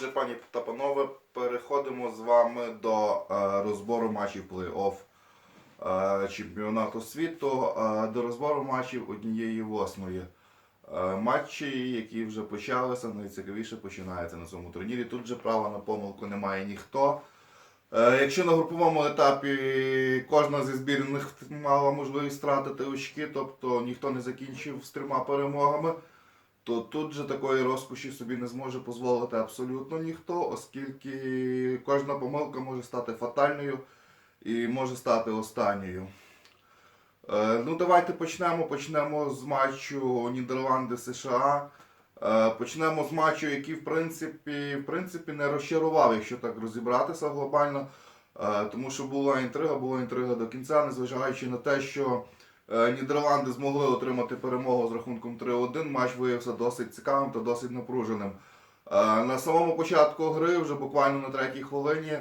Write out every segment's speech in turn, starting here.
Отже, пані та панове, переходимо з вами до е, розбору матчів плей-офф е, чемпіонату світу, е, до розбору матчів однієї восьмої. Матчі, які вже почалися, найцікавіше починається на цьому турнірі. Тут же права на помилку не має ніхто. Якщо на груповому етапі кожна зі збірних мала можливість втратити очки, тобто ніхто не закінчив з трьома перемогами, то тут же такої розкоші собі не зможе дозволити абсолютно ніхто, оскільки кожна помилка може стати фатальною і може стати останньою. Е, ну, давайте почнемо. Почнемо з матчу Нідерланди-США. Е, почнемо з матчу, який в принципі, в принципі не розчарував, якщо так розібратися глобально. Е, тому що була інтрига, була інтрига до кінця, незважаючи на те, що Нідерланди змогли отримати перемогу з рахунком 3-1. Матч виявився досить цікавим та досить напруженим. Е, на самому початку гри, вже буквально на третій хвилині,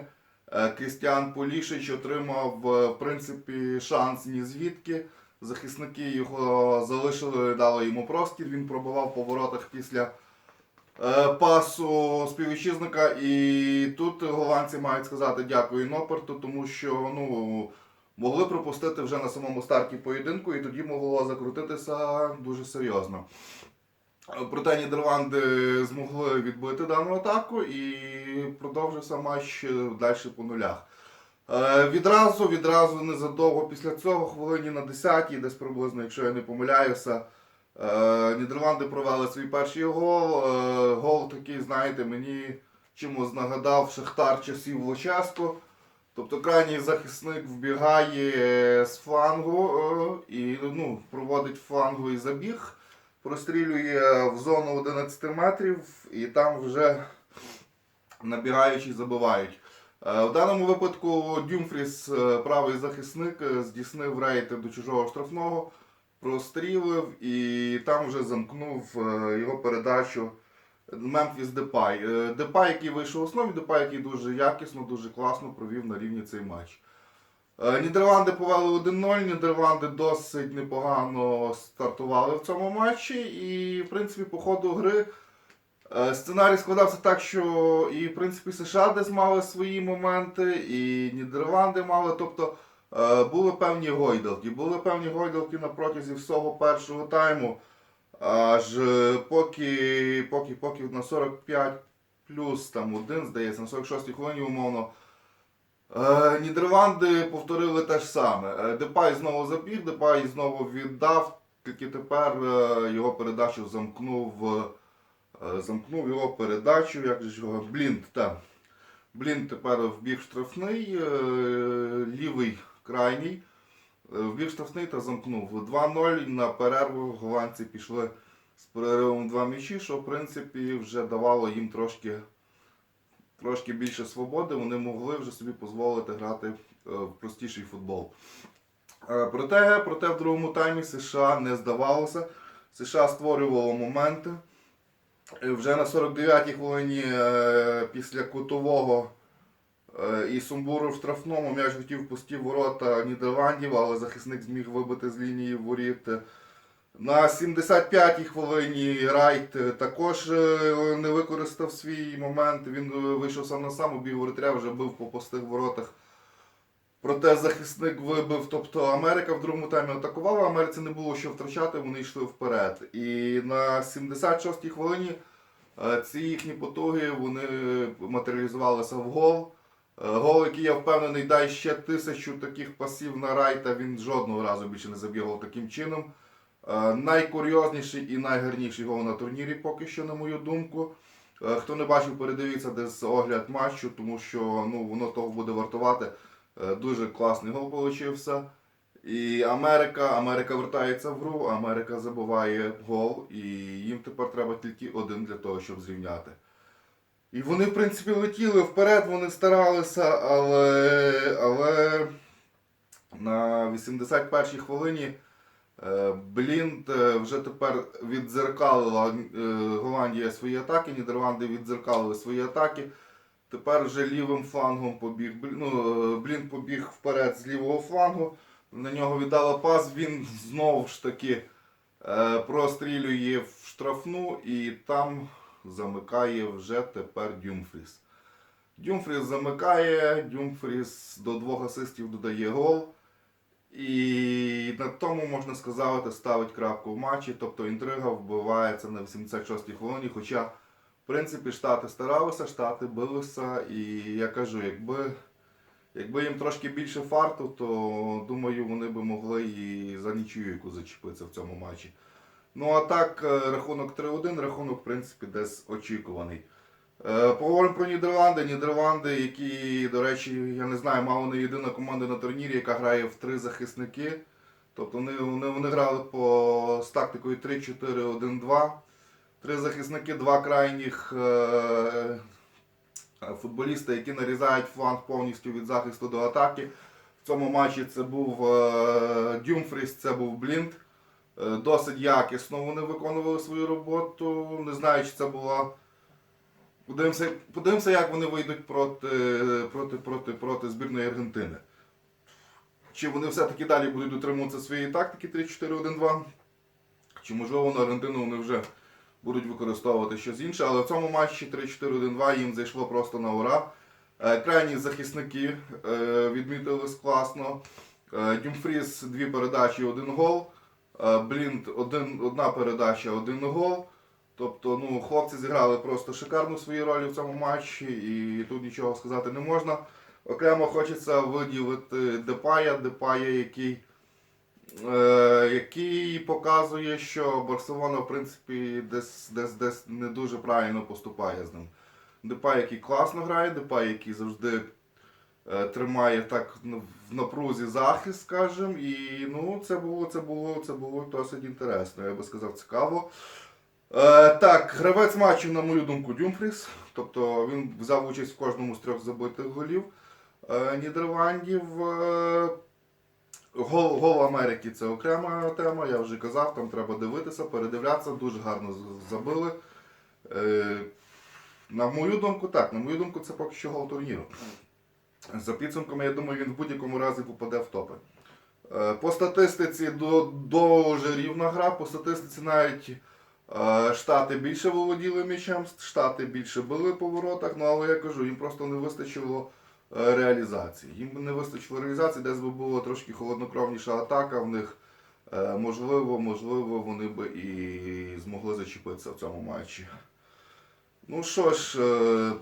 е, Крістіан Полішич отримав е, в принципі шанс ні звідки. Захисники його залишили, дали йому простір. Він пробував по воротах після е, пасу співвітчизника. І тут голландці мають сказати дякую Ноперту, тому що ну, могли пропустити вже на самому старті поєдинку, і тоді могло закрутитися дуже серйозно. Проте Нідерланди змогли відбити дану атаку і продовжився матч далі по нулях. Е, Відразу, відразу незадовго після цього, хвилині на 10-й, десь приблизно, якщо я не помиляюся, е, Нідерланди провели свій перший гол. Е, Гол такий, знаєте, мені чимось нагадав Шахтар часів Луческо. Тобто крайній захисник вбігає е, з флангу е, і ну, проводить фланговий забіг, прострілює в зону 11 метрів і там вже набігаючі забивають. Е, В даному випадку Дюмфріс, правий захисник, здійснив рейд до чужого штрафного, прострілив і там вже замкнув його передачу Мемфіс Депай. Депай, який вийшов в основі, Депай, який дуже якісно, дуже класно провів на рівні цей матч. Е, Нідерланди повели 1-0. Нідерланди досить непогано стартували в цьому матчі. І, в принципі, по ходу гри е, сценарій складався так, що і, в принципі, США десь мали свої моменти, і Нідерланди мали. Тобто е, були певні гойдалки. Були певні гойдалки на протязі всього першого тайму. Аж е, поки, поки, поки на 45 плюс там один, здається, на 46-й хвилині умовно. Е, Нідерланди повторили те ж саме. Е, Депай знову забіг, Депай знову віддав, тільки тепер е, його передачу замкнув, замкнув його передачу, як же його, Блінд, так. Блінд тепер вбіг штрафний, лівий крайній, вбіг штрафний та замкнув. 2-0 на перерву голландці пішли з переривом два м'ячі, що в принципі вже давало їм трошки трошки більше свободи, вони могли вже собі дозволити грати е, в простіший футбол. Е, Проте, проте в другому таймі США не здавалося. США створювало моменти. Е, Вже на 49-й хвилині е, після кутового е, і Сумбуру в штрафному м'яч хотів пусті ворота Нідерландів, але захисник зміг вибити з лінії воріт. На 75-й хвилині Райт е, також е, не використав свій момент. Він е, вийшов сам на сам, убіг воротаря, вже бив по пустих воротах. Проте захисник вибив. Тобто Америка в другому таймі атакувала, Америці не було що втрачати, вони йшли вперед. І на 76-й хвилині е, ці їхні потуги вони матеріалізувалися в гол. Е, Гол, який я впевнений, дай ще тисячу таких пасів на Райта, він жодного разу більше не забігав таким чином. Е, Найкурйозніший і найгарніший гол на турнірі поки що, на мою думку. Е, Хто не бачив, передивіться десь огляд матчу, тому що ну, воно того буде вартувати. Дуже класний гол получився. І Америка, Америка вертається в гру, Америка забиває гол, і їм тепер треба тільки один для того, щоб зрівняти. І вони, в принципі, летіли вперед, вони старалися, але, але на 81-й хвилині е, Блінд е, вже тепер віддзеркалила е, Голландія свої атаки, Нідерланди віддзеркалили свої атаки. Тепер вже лівим флангом побіг. Ну, Блінд побіг вперед з лівого флангу. На нього віддала пас, він знову ж таки прострілює в штрафну і там замикає вже тепер Дюмфріс. Дюмфріс замикає, Дюмфріс до двох асистів додає гол. І на тому можна сказати, ставить крапку в матчі. Тобто інтрига вбивається на 86-й хвилині. Хоча, в принципі, штати старалися, штати билися. І я кажу, якби, якби їм трошки більше фарту, то думаю, вони би могли і за нічию зачепитися в цьому матчі. Ну а так, е, рахунок 3-1, рахунок, в принципі, десь очікуваний. Е, Поговоримо про Нідерланди. Нідерланди, які, до речі, я не знаю, мало не єдина команда на турнірі, яка грає в три захисники. Тобто вони, вони, вони грали по, з тактикою 3-4-1-2. Три захисники, два крайніх е, футболіста, які нарізають фланг повністю від захисту до атаки. В цьому матчі це був е, Дюмфріс, це був Блінт. Е, Досить якісно вони виконували свою роботу. Не знаю, чи це була. Подивимося, подивимося, як вони вийдуть проти, проти, проти, проти збірної Аргентини. Чи вони все-таки далі будуть дотримуватися своєї тактики 3-4-1-2? Чи можливо на Аргентину вони вже будуть використовувати щось інше, але в цьому матчі 3-4-1-2 їм зайшло просто на ура. Е, Крайні захисники е, відмітились класно. Дюмфріс дві передачі, один гол. Е, Блінд один, одна передача, один гол. Тобто, ну, хлопці зіграли просто шикарну свої ролі в цьому матчі, і тут нічого сказати не можна. Окремо хочеться виділити Депая, Депая, який, е, який показує, що Барселона, в принципі, десь, десь, десь не дуже правильно поступає з ним. Депай, який класно грає, Депай, який завжди тримає так ну, в напрузі захист, скажімо, і ну, це було, це було, це було досить інтересно, я би сказав, цікаво. Е, так, гравець матчу, на мою думку, Дюмфріс. Тобто він взяв участь в кожному з трьох забитих голів е, Нідерландів. Е, гол, гол Америки це окрема тема, я вже казав, там треба дивитися, передивлятися, дуже гарно забили. Е, на мою думку, так, на мою думку, це поки що гол турніру. За підсумками, я думаю, він в будь-якому разі попаде в топи. Е, По статистиці дуже рівна гра, по статистиці навіть е, Штати більше володіли м'ячем, Штати більше били по воротах, ну але я кажу, їм просто не вистачило е, реалізації. Їм не вистачило реалізації, десь би була трошки холоднокровніша атака в них. Можливо, можливо, вони би і змогли зачепитися в цьому матчі. Ну що ж,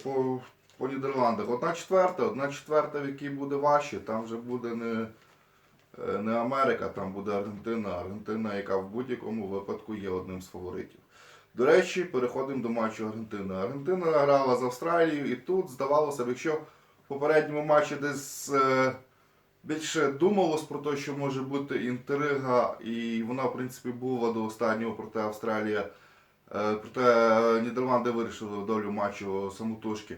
по, по Нідерландах. Одна четверта, одна четверта, в якій буде важче, там вже буде не, е, не Америка, там буде Аргентина. Аргентина, яка в будь-якому випадку є одним з фаворитів. До речі, переходимо до матчу Аргентини. Аргентина грала з Австралією, і тут здавалося б, якщо в попередньому матчі десь е, більше думалось про те, що може бути інтрига, і вона, в принципі, була до останнього проти Австралії. Е, Проте Нідерланди вирішили долю матчу самотужки.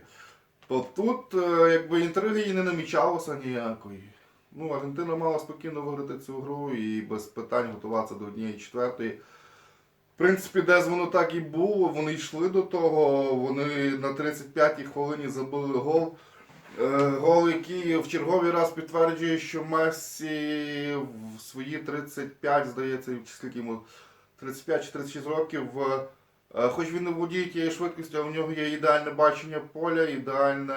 То тут е, якби інтриги і не намічалося ніякої. Ну, Аргентина мала спокійно виграти цю гру і без питань готуватися до однієї четвертої. В принципі, десь воно так і було. Вони йшли до того. Вони на 35-й хвилині забили гол. Е, Гол, який в черговий раз підтверджує, що Месі в свої 35, здається, скільки йому 35 чи 36 років. Е, е, Хоч він не володіє тією швидкістю, але в нього є ідеальне бачення поля, ідеальне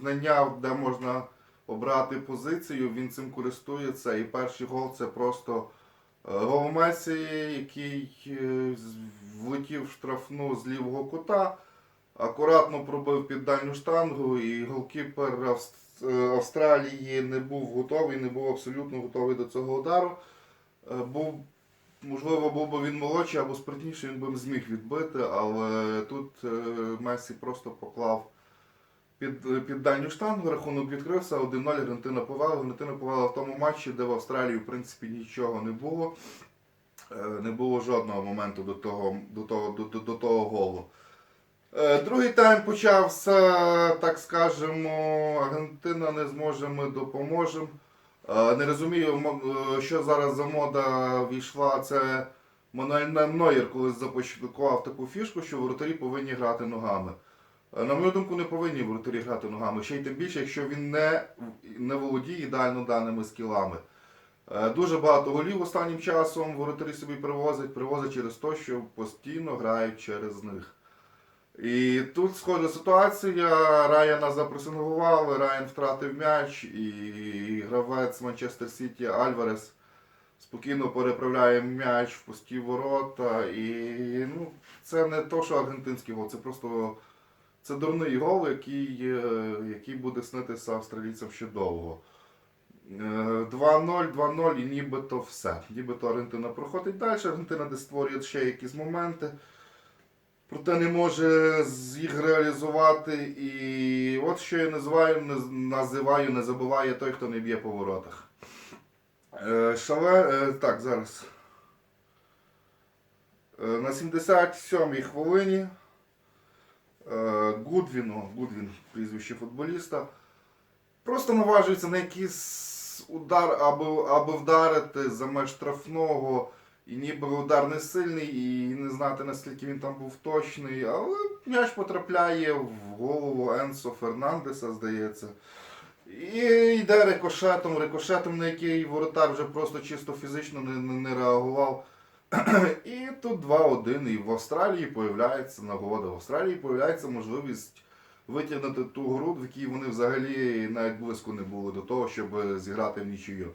знання, де можна обрати позицію. Він цим користується. І перший гол це просто е, гол Месі, який е, влетів в штрафну з лівого кута. Акуратно пробив під дальню штангу, і голкіпер е, Австралії не був готовий, не був абсолютно готовий до цього удару. Е, Був, можливо, був би він молодший або спритніший, він би зміг відбити, але тут е, Месі просто поклав під, під дальню штангу, рахунок відкрився, 1-0 Аргентина повела. Аргентина повела в тому матчі, де в Австралії в принципі нічого не було. Е, Не було жодного моменту до того, до того, до, до, того голу. Е, Другий тайм почався, так скажемо, Аргентина не зможе, ми допоможемо. Е, Не розумію, е, що зараз за мода війшла. Це Мануель Нойер колись започаткував таку фішку, що воротарі повинні грати ногами. Е, На мою думку, не повинні воротарі грати ногами. Ще й тим більше, якщо він не, не володіє ідеально даними скілами. Дуже багато голів останнім часом воротарі собі привозять, привозять через те, що постійно грають через них. І тут схожа ситуація. Райана запресингували, Райан втратив м'яч, і гравець Манчестер Сіті Альварес спокійно переправляє м'яч в пусті ворота. І ну, це не то, що аргентинський гол, це просто це дурний гол, який, е, який буде снитися австралійцям ще довго. Е, 2-0, 2-0 і нібито все. Нібито Аргентина проходить далі, Аргентина десь створює ще якісь моменти. Проте не може їх реалізувати. І от що я називаю, називаю, не забуває той, хто не б'є по воротах. Е, Шале, е, так, зараз. Е, На 77-й хвилині Гудвіну, Гудвін, прізвище футболіста, просто наважується на якийсь удар, аби, аби вдарити за меж штрафного. І ніби удар не сильний, і не знати наскільки він там був точний, але м'яч потрапляє в голову Енсо Фернандеса, здається. І йде рикошетом, рикошетом, на який воротар вже просто чисто фізично не, не, реагував. І тут 2-1. І в Австралії появляється нагода. В Австралії появляється можливість витягнути ту гру, в якій вони взагалі навіть близько не були до того, щоб зіграти в нічию.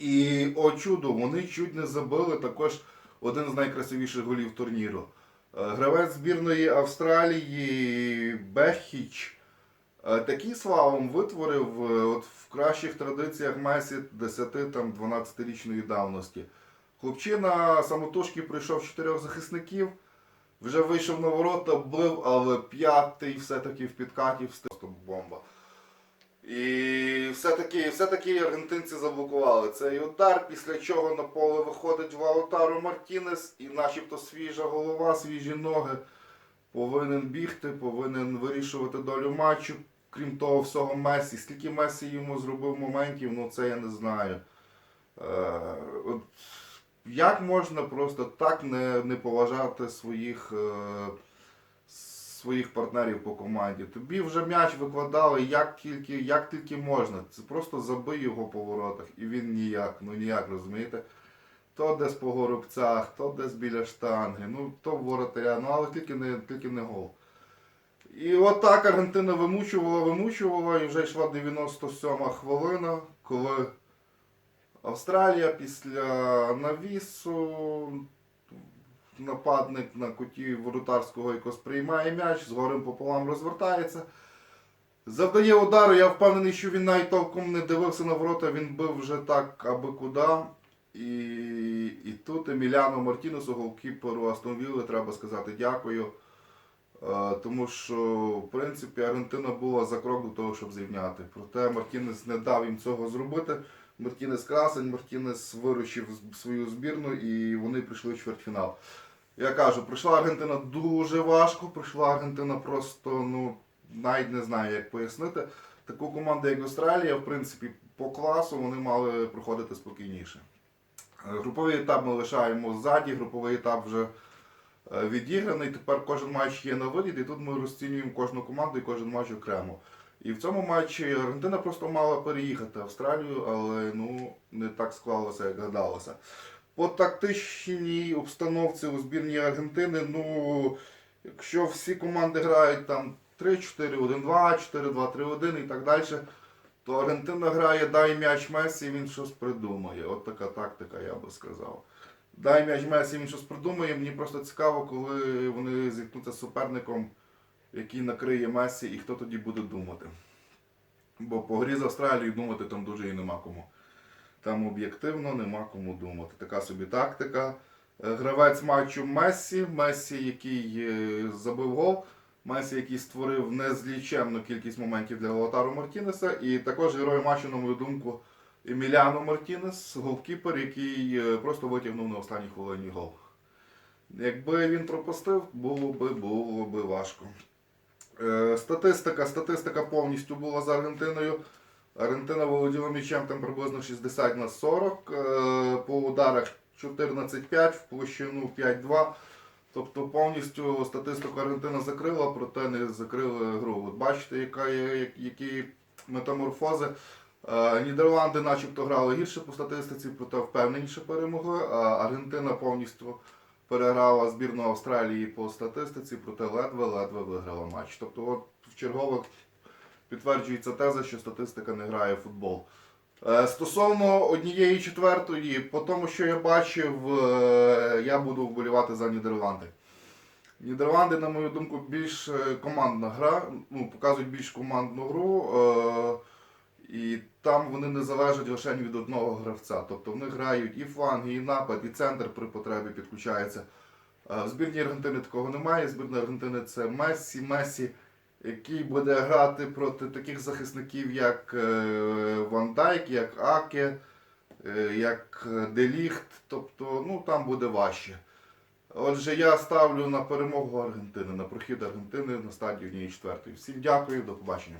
І о чудо, вони чуть не забили також один з найкрасивіших голів турніру. Е, Гравець збірної Австралії Бехіч е, такий славом витворив е, от в кращих традиціях Месі 10-12-річної давності. Хлопчина самотужки пройшов чотирьох захисників, вже вийшов на ворота, бив, але п'ятий все-таки в підкаті. Просто бомба. І все-таки, все-таки аргентинці заблокували цей удар, після чого на поле виходить Лаутаро Мартінес і начебто свіжа голова, свіжі ноги. Повинен бігти, повинен вирішувати долю матчу. Крім того, всього Месі. Скільки Месі йому зробив моментів, ну це я не знаю. Е, от, як можна просто так не, не поважати своїх, е, своїх партнерів по команді? Тобі вже м'яч викладали як тільки, як тільки можна. Це просто забий його по воротах, і він ніяк, ну ніяк, розумієте? То десь по горобцях, то десь біля штанги, ну то воротаря, ну але тільки не, тільки не гол. І от так Аргентина вимучувала, вимучувала, і вже йшла 97 хвилина, коли Австралія після навісу нападник на куті воротарського якось приймає м'яч, з горем пополам розвертається. Завдає удару, я впевнений, що він навіть толком не дивився на ворота, він бив вже так аби куди. І, і тут Еміляно Мартінесу, голкіперу Астон Вілли, треба сказати дякую. Е, Тому що, в принципі, Аргентина була за крок до того, щоб зрівняти. Проте Мартінес не дав їм цього зробити. Мартінес красень, Мартінес виручив свою збірну і вони прийшли в чвертьфінал. Я кажу, пройшла Аргентина дуже важко, пройшла Аргентина просто, ну, навіть не знаю, як пояснити. Таку команду, як Австралія, в принципі, по класу вони мали проходити спокійніше. Е, Груповий етап ми лишаємо ззаді, груповий етап вже е, відіграний. Тепер кожен матч є на виліт, і тут ми розцінюємо кожну команду і кожен матч окремо. І в цьому матчі Аргентина просто мала переїхати Австралію, але ну, не так склалося, як гадалося. По тактичній обстановці у збірній Аргентини, ну, якщо всі команди грають там 3-4-1-2, 4-2-3-1 і так далі, то Аргентина грає дай м'яч Месі, він щось придумає. От така тактика, я би сказав. Дай м'яч Месі, він щось придумає. Мені просто цікаво, коли вони зіткнуться з суперником, який накриє Месі, і хто тоді буде думати. Бо по грі з Австралією думати там дуже і нема кому. Там об'єктивно нема кому думати. Така собі тактика. Е, Гравець матчу Мессі. Мессі, який е, забив гол. Мессі, який створив незліченну кількість моментів для Лотару Мартінеса. І також герой матчу, на мою думку, Еміліано Мартінес, голкіпер, який е, просто витягнув на останній хвилині гол. Якби він пропустив, було би, було би важко. Статистика, статистика повністю була за Аргентиною. Аргентина володіла м'ячем там приблизно 60 на 40, е, по ударах 14-5, в площину 5-2. Тобто повністю статистику Аргентина закрила, проте не закрили гру. От бачите, яка є, які метаморфози. Е, Нідерланди начебто грали гірше по статистиці, проте впевненіше перемогли. А Аргентина повністю переграла збірну Австралії по статистиці, проте ледве-ледве виграла матч. Тобто, от в чергових підтверджується теза, що статистика не грає в футбол. Е, Стосовно однієї четвертої, по тому, що я бачив, е, я буду вболівати за Нідерланди. Нідерланди, на мою думку, більш е, командна гра, ну, показують більш командну гру. І там вони не залежать лише від одного гравця. Тобто вони грають і фланги, і напад, і центр при потребі підключається. В збірній Аргентини такого немає. Збірна Аргентини це Мессі, Месі, який буде грати проти таких захисників, як е, Ван Дайк, як Аке, е, як Деліхт. Тобто, ну там буде важче. Отже, я ставлю на перемогу Аргентини, на прохід Аргентини на стадію однієї четвертої. Всім дякую, до побачення.